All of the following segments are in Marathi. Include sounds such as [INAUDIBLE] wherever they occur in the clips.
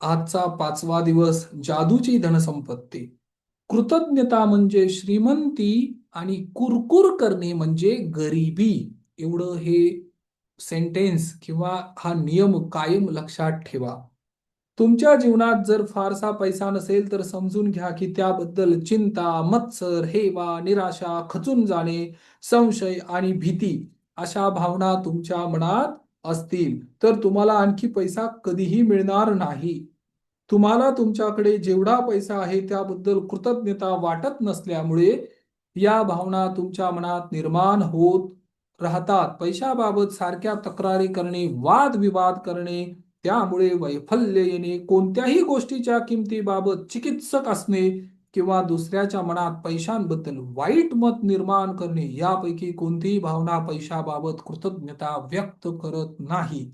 आजचा पाचवा दिवस जादूची धनसंपत्ती. कृतज्ञता म्हणजे श्रीमंती आणि कुरकुर करणे म्हणजे गरिबी. एवढं हे सेंटेन्स किंवा हा नियम कायम लक्षात ठेवा. तुमच्या जीवनात जर फारसा पैसा नसेल तर समजून घ्या की त्याबद्दल चिंता मत्सर हेवा निराशा खचून जाणे संशय आणि भीती अशा भावना तुमच्या मनात असतील तर तुम्हाला आणखी पैसा कधीही मिळणार नाही. तुम्हाला तुमच्याकडे जेवढा पैसा आहे त्याबद्दल कृतज्ञता वाटत नसल्यामुळे या भावना तुमच्या मनात निर्माण होत राहतात. पैशाबाबत सारख्या तक्रारी करणे वादविवाद करणे त्यामुळे वैफल्य येणे कोणत्याही गोष्टीच्या किमतीबाबत चिकित्सक असणे किंवा दुसऱ्याच्या मनात पैशांबद्दल वाईट मत निर्माण करणे यापैकी कोणतीही भावना पैशाबाबत कृतज्ञता व्यक्त करत नाही.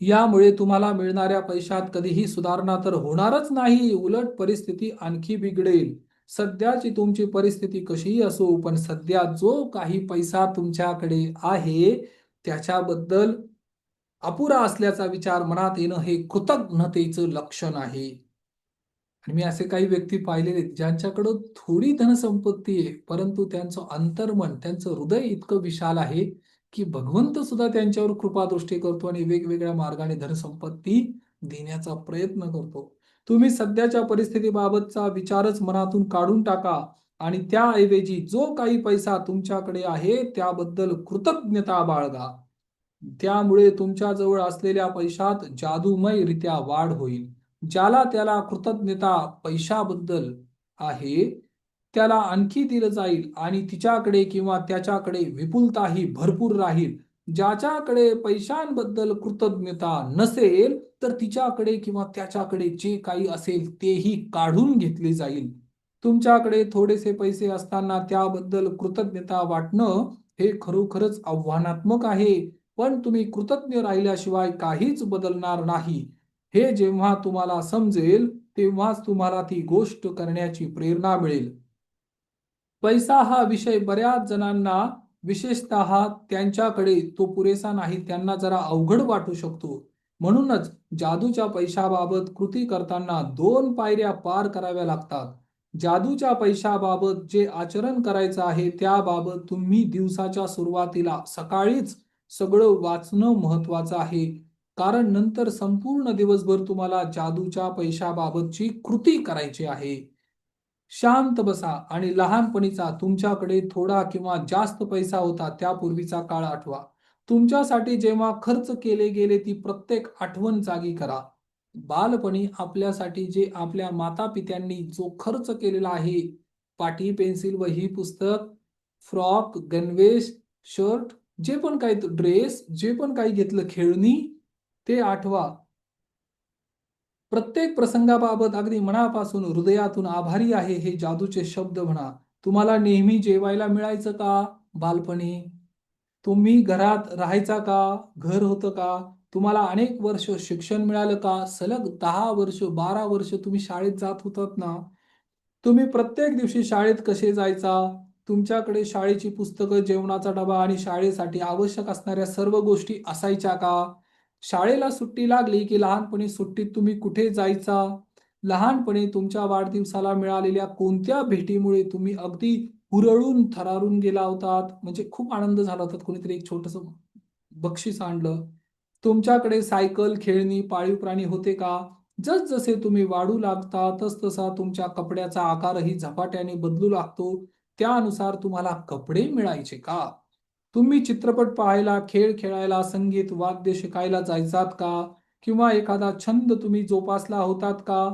यामुळे तुम्हाला मिळणाऱ्या पैशात कधीही सुधारणा तर होणारच नाही. उलट परिस्थिती आणखी बिघडेल. सध्याची तुमची परिस्थिती कशीही असो पण सध्या जो काही पैसा तुमच्याकडे आहे त्याच्याबद्दल अपुरा असल्याचा विचार मनात येणं हे कृतज्ञतेचं लक्षण आहे. आणि मी असे काही व्यक्ती पाहिलेले आहेत, ज्यांच्याकडं थोडी धनसंपत्ती आहे परंतु त्यांचं अंतर्मन त्यांचं हृदय इतकं विशाल आहे की भगवंत सुद्धा त्यांच्यावर कृपादृष्टी करतो आणि वेगवेगळ्या मार्गाने धनसंपत्ती देण्याचा प्रयत्न करतो. तुम्ही सध्याच्या परिस्थितीबाबतचा विचारच मनातून काढून टाका आणि त्याऐवजी जो काही पैसा तुमच्याकडे आहे त्याबद्दल कृतज्ञता बाळगा. त्यामुळे तुमच्याजवळ असलेल्या पैशात जादूमयरित्या वाढ होईल. ज्याला त्याला कृतज्ञता पैशाबद्दल आहे त्याला आणखी दिलं जाईल आणि तिच्याकडे किंवा त्याच्याकडे विपुलताही भरपूर राहील. ज्याच्याकडे पैशांबद्दल कृतज्ञता नसेल तर तिच्याकडे किंवा त्याच्याकडे जे काही असेल तेही काढून घेतले जाईल. तुमच्याकडे थोडेसे पैसे असताना त्याबद्दल कृतज्ञता वाटणं हे खरोखरच आव्हानात्मक आहे. पण तुम्ही कृतज्ञ राहिल्याशिवाय काहीच बदलणार नाही. हे जेव्हा तुम्हाला समजेल तेव्हाच तुम्हाला ती गोष्ट करण्याची प्रेरणा मिळेल. पैसा हा विषय बऱ्याच जणांना विशेषतः त्यांच्याकडे तो पुरेसा नाही त्यांना जरा अवघड वाटू शकतो. म्हणूनच जादूच्या पैशाबाबत कृती करताना दोन पायऱ्या पार कराव्या लागतात. जादूच्या पैशाबाबत जे आचरण करायचं आहे त्याबाबत तुम्ही दिवसाच्या सुरुवातीला सकाळीच सगळं वाचणं महत्वाचं आहे. कारण नंतर संपूर्ण दिवसभर तुम्हाला जादूच्या पैशाबाबतची कृती करायची आहे. शांत बसा आणि लहानपणीचा तुमच्याकडे थोडा किंवा जास्त पैसा होता त्यापूर्वीचा काळ आठवा. तुमच्यासाठी जेव्हा खर्च केले गेले ती प्रत्येक आठवण जागी करा. बालपणी आपल्यासाठी जे आपल्या माता पित्यांनी जो खर्च केलेला आहे पाटी पेन्सिल वही पुस्तक फ्रॉक गणवेश शर्ट जे पण काही ड्रेस जे पण काही घेतलं खेळणी ते आठवा. प्रत्येक प्रसंगाबाबत अगदी मनापासून हृदयातून आभारी आहे हे जादूचे शब्द म्हणा. तुम्हाला नेहमी जेवायला मिळायचं का बालपणी? तुम्ही घरात राहायचा का घर होतं का? तुम्हाला अनेक वर्ष शिक्षण मिळालं का? सलग दहा वर्ष बारा वर्ष तुम्ही शाळेत जात होतात ना? तुम्ही प्रत्येक दिवशी शाळेत कसे जायचा? तुमच्याकडे शाळेची पुस्तकं जेवणाचा डबा आणि शाळेसाठी आवश्यक असणाऱ्या सर्व गोष्टी असायच्या का? शाळेला सुट्टी लागली की लहानपणी सुट्टीत तुम्ही कुठे जायचा? लहानपणी तुमच्या वाढदिवसाला मिळालेल्या कोणत्या भेटीमुळे तुम्ही अगदी हुरळून थरारून गेला होतात? म्हणजे खूप आनंद झाला होता कोणीतरी एक छोटस बक्षीस आणलं. तुमच्याकडे सायकल खेळणी पाळीव प्राणी होते का? जसजसे तुम्ही वाढू लागता तसतसा तुमच्या कपड्याचा आकारही झपाट्याने बदलू लागतो. त्यानुसार तुम्हाला कपडे मिळायचे का? तुम्ही चित्रपट पाहायला खेळ खेळायला संगीत वाद्य शिकायला जायचात का? किंवा एखादा छंद तुम्ही जोपासला होतात का?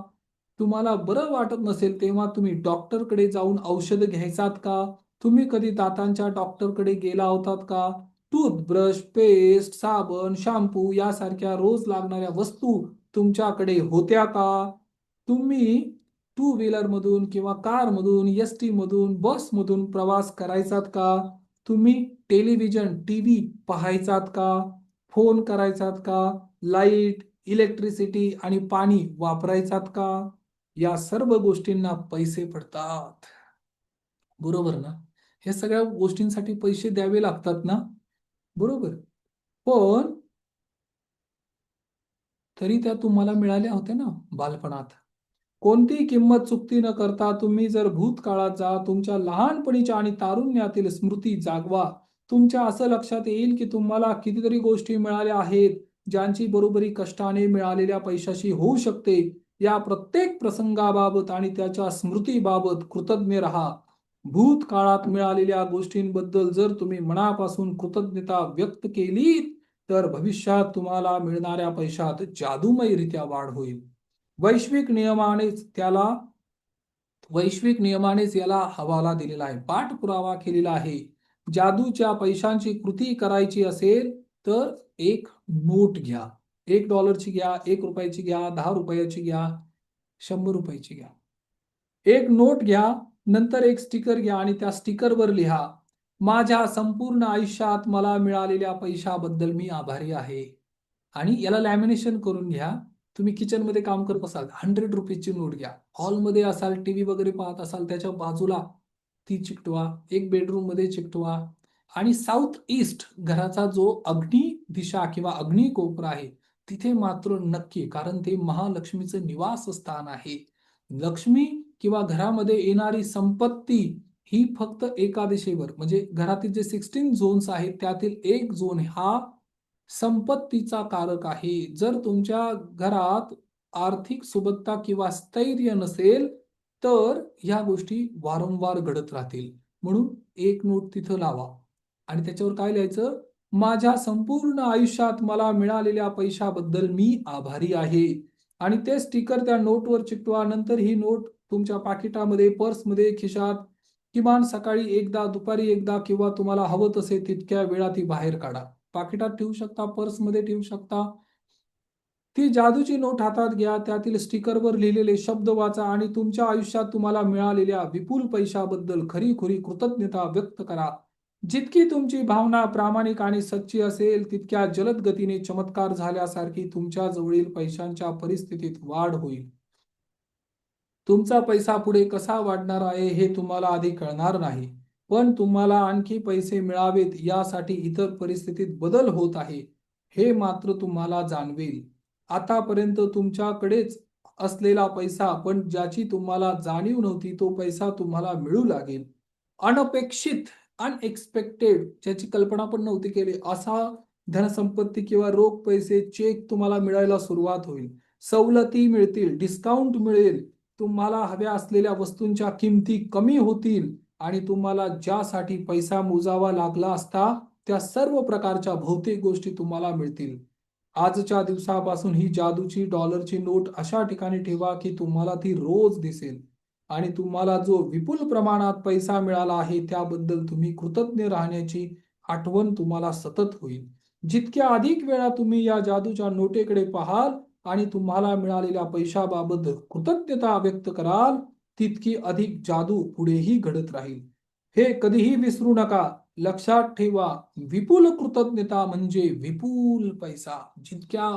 तुम्हाला बरं वाटत नसेल तेव्हा तुम्ही डॉक्टरकडे जाऊन औषध घ्यायचात का? तुम्ही कधी दातांच्या डॉक्टरकडे गेला होतात का? टूथब्रश पेस्ट साबण शॅम्पू यासारख्या रोज लागणाऱ्या वस्तू तुमच्याकडे होत्या का? तुम्ही टू व्हीलरमधून किंवा कारमधून एस टी मधून बस मधून प्रवास करायचात का? तुम्ही टेलिव्हिजन टी व्ही पाहायचात का? फोन करायचात का? लाइट इलेक्ट्रिसिटी आणि पाणी वापरायचात का? या सर्व गोष्टींना पैसे पडतात. बरोबर ना? हे सगळ्या गोष्टींसाठी पैसे द्यावे लागतात ना? बरोबर. पण तरी त्या तुम्हाला मिळाल्या होत्या ना बालपणात? कोणतीही किंमत चुकती न करता तुम्ही जर भूतकाळात जा तुमच्या लहानपणीच्या आणि तारुण्यातील स्मृती जागवा. तुमच्या असं लक्षात येईल की तुम्हाला कितीतरी गोष्टी मिळाल्या आहेत ज्यांची बरोबरी कष्टाने मिळालेल्या पैशाशी होऊ शकते. या प्रत्येक प्रसंगाबाबत आणि त्याच्या स्मृतीबाबत कृतज्ञ राहा. भूतकाळात मिळालेल्या गोष्टींबद्दल जर तुम्ही मनापासून कृतज्ञता व्यक्त केली तर भविष्यात तुम्हाला मिळणाऱ्या पैशात जादूमयरित्या वाढ होईल. वैश्विक नियमानेच त्याला वैश्विक नियमानेच याला हवाला दिलेला आहे. पाठपुरावा केलेला आहे. जादूच्या पैशांची कृती करायची असेल तर एक नोट घ्या. एक डॉलरची घ्या एक रुपयाची घ्या दहा रुपयाची घ्या शंभर रुपयाची घ्या. एक नोट घ्या नंतर एक स्टिकर घ्या आणि त्या स्टिकरवर लिहा. माझ्या संपूर्ण आयुष्यात मला मिळालेल्या पैशाबद्दल मी आभारी आहे. आणि याला लॅमिनेशन करून घ्या. तुम्ही किचनमध्ये काम करत असाल हंड्रेड रुपीजची नोट घ्या. हॉलमध्ये असाल टी व्ही वगैरे पाहत असाल त्याच्या बाजूला ती चिकटवा एक बेडरूममध्ये चिकटवा. आणि साऊथ ईस्ट घराचा जो अग्नी दिशा किंवा अग्नी कोपरा आहे तिथे मात्र नक्की कारण ते महालक्ष्मीचं निवासस्थान आहे. लक्ष्मी किंवा घरामध्ये येणारी संपत्ती ही फक्त एका दिशेवर म्हणजे घरातील जे सिक्स्टीन झोन्स आहेत त्यातील एक झोन हा संपत्तीचा कारक आहे. जर तुमच्या घरात आर्थिक सुबत्ता किंवा स्थैर्य नसेल तर ह्या गोष्टी वारंवार घडत राहतील. म्हणून एक नोट तिथं लावा. आणि त्याच्यावर काय लिहायचं? माझ्या संपूर्ण आयुष्यात मला मिळालेल्या पैशाबद्दल मी आभारी आहे. आणि ते स्टिकर त्या नोटवर चिकटवा. नंतर ही नोट तुमच्या पाकिटामध्ये पर्समध्ये खिशात किमान सकाळी एकदा दुपारी एकदा किंवा तुम्हाला हवं तसे तितक्या वेळा ती बाहेर काढा. पाकिटात ठेवू शकता पर्समध्ये ठेवू शकता. ती जादूची नोट हातात घ्या त्यातील स्टिकरवर लिहिलेले शब्द वाचा आणि तुमच्या आयुष्यात तुम्हाला मिळालेल्या विपुल पैशाबद्दल खरी खुरी कृतज्ञता व्यक्त करा. जितकी तुमची भावना प्रामाणिक आणि सच्ची असेल तितक्या जलद गतीने चमत्कार झाल्यासारखी तुमच्या जवळील पैशांच्या परिस्थितीत वाढ होईल. तुमचा पैसा पुढे कसा वाढणार आहे हे तुम्हाला आधी कळणार नाही. पण तुम्हाला आणखी पैसे मिळावेत यासाठी इतर परिस्थितीत बदल होत आहे हे मात्र तुम्हाला जाणवेल. आतापर्यंत तुमच्याकडेच असलेला पैसा पण ज्याची तुम्हाला जाणीव नव्हती तो पैसा तुम्हाला मिळू लागेल. अनपेक्षित अनएक्सपेक्टेड ज्याची कल्पना पण नव्हती केली असा धनसंपत्ती किंवा रोख पैसे चेक तुम्हाला मिळायला सुरुवात होईल. सवलती मिळतील डिस्काउंट मिळेल तुम्हाला हव्या असलेल्या वस्तूंच्या किमती कमी होतील आणि तुम्हाला ज्यासाठी पैसा मोजावा लागला असता त्या सर्व प्रकारच्या भौतिक गोष्टी तुम्हाला मिळतील. आजच्या दिवसापासून ही जादूची डॉलरची नोट अशा ठिकाणी ठेवा की तुम्हाला ती रोज दिसेल. आणि तुम्हाला जो विपुल प्रमाणात पैसा मिळाला आहे त्याबद्दल तुम्ही कृतज्ञ राहण्याची आठवण तुम्हाला सतत होईल. जितक्या अधिक वेळा तुम्ही या जादूच्या नोटेकडे पाहाल आणि तुम्हाला मिळालेल्या पैशाबाबत कृतज्ञता व्यक्त कराल तितकी अधिक जादू पुढेही घडत राहील. हे कधीही विसरू नका. लक्षात ठेवा विपुल कृतज्ञता म्हणजे विपुल पैसा. जितक्या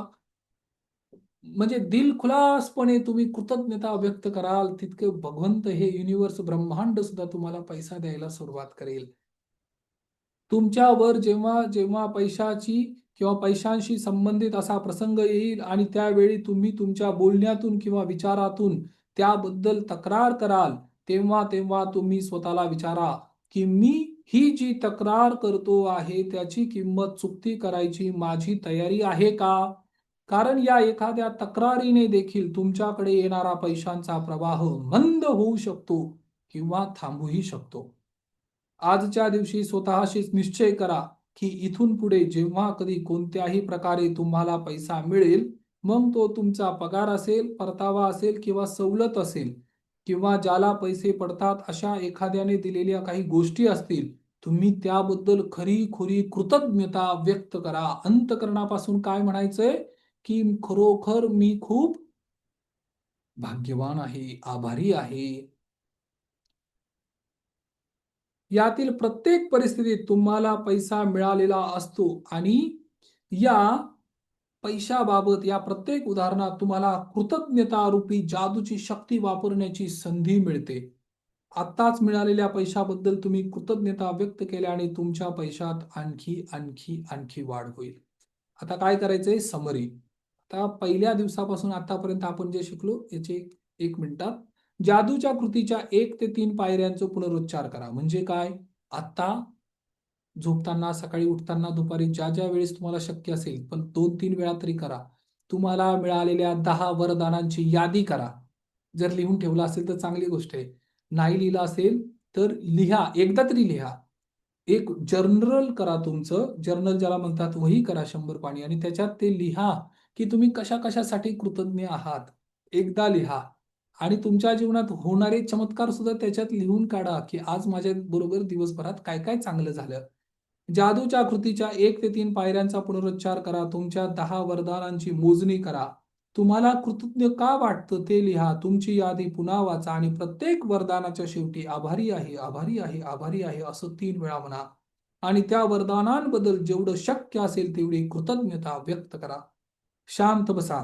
म्हणजे दिल खुलासपणे तुम्ही कृतज्ञता व्यक्त कराल तितके भगवंत हे युनिव्हर्स ब्रह्मांड सुद्धा तुम्हाला पैसा द्यायला सुरुवात करेल. तुमच्यावर जेव्हा जेव्हा पैशाची किंवा पैशांशी संबंधित असा प्रसंग येईल आणि त्यावेळी तुम्ही तुमच्या बोलण्यातून किंवा विचारातून त्याबद्दल तक्रार कराल तेव्हा तेव्हा तुम्ही स्वतःला विचारा की मी ही जी तक्रार करतो आहे त्याची किंमत चुकती करायची माझी तयारी आहे का? कारण या एखाद्या तक्रारीने देखील तुमच्याकडे येणारा पैशांचा प्रवाह मंद होऊ शकतो किंवा थांबूही शकतो. आजच्या दिवशी स्वतःशीच निश्चय करा की इथून पुढे जेव्हा कधी कोणत्याही प्रकारे तुम्हाला पैसा मिळेल मग तो तुमचा पगार असेल परतावा असेल किंवा सवलत असेल किंवा ज्याला पैसे पडतात अशा एखाद्याने दिलेल्या काही गोष्टी असतील तुम्ही त्याबद्दल खरी खुरी कृतज्ञता व्यक्त करा. अंतकरणापासून काय म्हणायचंय? की खरोखर मी खूप भाग्यवान आहे आभारी आहे. यातील प्रत्येक परिस्थितीत तुम्हाला पैसा मिळालेला असतो आणि या पैशाबाबत या प्रत्येक उदाहरणात तुम्हाला कृतज्ञता रूपी जादूची शक्ती वापरण्याची संधी मिळते. आत्ताच मिळालेल्या पैशाबद्दल तुम्ही कृतज्ञता व्यक्त केल्या आणि तुमच्या पैशात आणखी आणखी आणखी वाढ होईल. आता काय करायचंय? समरी. आता पहिल्या दिवसापासून आतापर्यंत आपण जे शिकलो याचे एक मिनिटात. जादूच्या कृतीच्या एक ते तीन पायऱ्यांचा पुनरुच्चार करा. म्हणजे काय? आता झोपताना सकाळी उठताना दुपारी ज्या ज्या वेळेस तुम्हाला शक्य असेल पण दोन तीन वेळा तरी करा. तुम्हाला मिळालेल्या दहा वरदानांची यादी करा. जर लिहून ठेवलं असेल तर चांगली गोष्ट आहे. नाही लिहिलं असेल तर लिहा. एकदा तरी लिहा. एक जर्नल करा तुमचं. जर्नल ज्याला म्हणतात वही करा शंभर पाणी. आणि त्याच्यात ते लिहा की तुम्ही कशा कशासाठी कृतज्ञ आहात. एकदा लिहा. आणि तुमच्या जीवनात होणारे चमत्कार सुद्धा त्याच्यात लिहून काढा की आज माझ्या बरोबर दिवसभरात काय काय चांगलं झालं. जादूच्या कृतीच्या एक ते तीन पायऱ्यांचा पुनरुच्चार करा. तुमच्या दहा वरदानांची मोजणी करा. तुम्हाला कृतज्ञ का वाटतं ते लिहा. तुमची यादी पुन्हा वाचा आणि प्रत्येक वरदानाच्या शेवटी आभारी आहे आभारी आहे आभारी आहे असं तीन वेळा म्हणा. आणि त्या वरदानांबद्दल जेवढं शक्य असेल तेवढी कृतज्ञता व्यक्त करा. शांत बसा.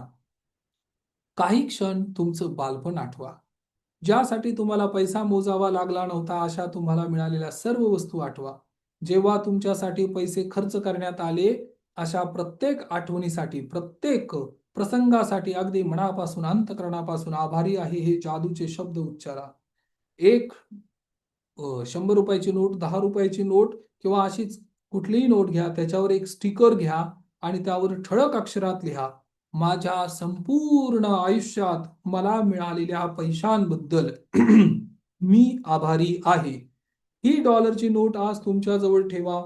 काही क्षण तुमचं बालपण आठवा. ज्यासाठी तुम्हाला पैसा मोजावा लागला नव्हता अशा तुम्हाला मिळालेल्या सर्व वस्तू आठवा. जेव्हा तुमच्यासाठी पैसे खर्च करण्यात आले अशा प्रत्येक आठवणीसाठी प्रत्येक प्रसंगासाठी अगदी मनापासून अंतकरणापासून आभारी आहे हे जादूचे शब्द उच्चारा. एक शंभर रुपयाची नोट दहा रुपयाची नोट किंवा अशीच कुठलीही नोट घ्या त्याच्यावर एक स्टिकर घ्या आणि त्यावर ठळक अक्षरात लिहा माझ्या संपूर्ण आयुष्यात मला मिळालेल्या पैशांबद्दल मी आभारी आहे. ही डॉलरची नोट आज तुमच्या जवळ ठेवा.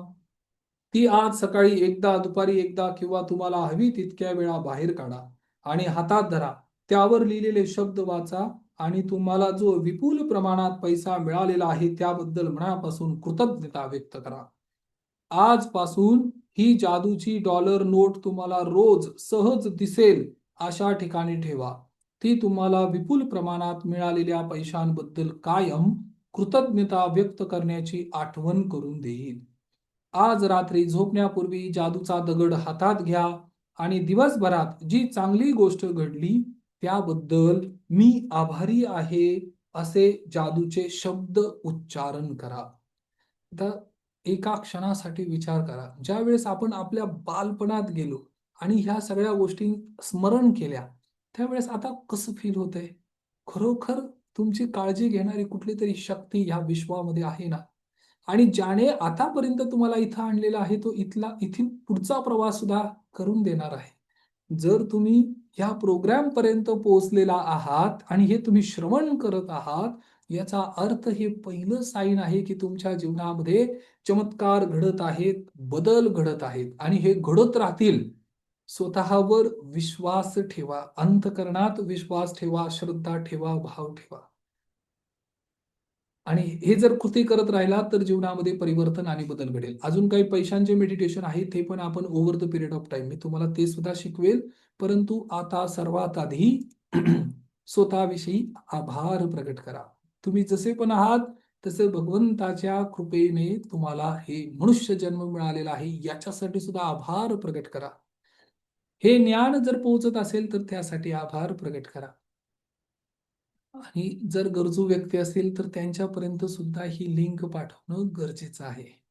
ती आज सकाळी एकदा दुपारी एकदा किंवा तुम्हाला हवी तितक्या वेळा बाहेर काढा आणि हातात धरा. त्यावर लिहिलेले शब्द वाचा आणि तुम्हाला जो विपुल प्रमाणात पैसा मिळालेला आहे त्याबद्दल मनापासून कृतज्ञता व्यक्त करा. आजपासून ही जादूची डॉलर नोट तुम्हाला रोज सहज दिसेल अशा ठिकाणी ठेवा. ती तुम्हाला विपुल प्रमाणात मिळालेल्या पैशांबद्दल कायम कृतज्ञता व्यक्त करण्याची आठवण करून देईल आज रात्री झोपण्यापूर्वी जादूचा दगड हातात घ्या आणि दिवसभरात जी चांगली गोष्ट घडली त्याबद्दल मी आभारी आहे असे जादूचे शब्द उच्चारण करा. तर एका क्षणासाठी विचार करा. ज्या वेळेस आपण आपल्या बालपणात गेलो आणि ह्या सगळ्या गोष्टी स्मरण केल्या त्यावेळेस आता कसं फील होतंय? खरोखर तुमची काळजी घेणारी कुठली तरी शक्ती ह्या विश्वामध्ये आहे ना? आणि ज्याने आतापर्यंत तुम्हाला इथं आणलेला आहे तो इथला इथून पुढचा प्रवास सुद्धा करून देणार आहे. जर तुम्ही ह्या प्रोग्राम पर्यंत पोहोचलेला आहात आणि हे तुम्ही श्रवण करत आहात याचा अर्थ हे पहिलं साईन आहे की तुमच्या जीवनामध्ये चमत्कार घडत आहेत बदल घडत आहेत. आणि हे घडत राहतील. स्वतःवर विश्वास ठेवा अंतकरणात विश्वास ठेवा श्रद्धा ठेवा भाव ठेवा. आणि हे जर कृती करत राहिला तर जीवनामध्ये परिवर्तन आणि बदल घडेल. अजून काही पैशांचे मेडिटेशन आहे ते पण आपण over the period of time मी तुम्हाला ते सुद्धा शिकवेल परंतु आता सर्वात आधी [CLEARS THROAT] स्वतःविषयी आभार प्रकट करा. तुम्ही जसे पण आहात तसे भगवंताच्या कृपेने तुम्हाला हे मनुष्य जन्म मिळालेला आहे याच्यासाठी सुद्धा आभार प्रकट करा. हे ज्ञान जर पोहोचत असेल तर त्यासाठी आभार प्रकट करा. आणि जर गरजू व्यक्ती असेल तर त्यांच्यापर्यंत सुद्धा ही लिंक पाठवणं गरजेचं आहे.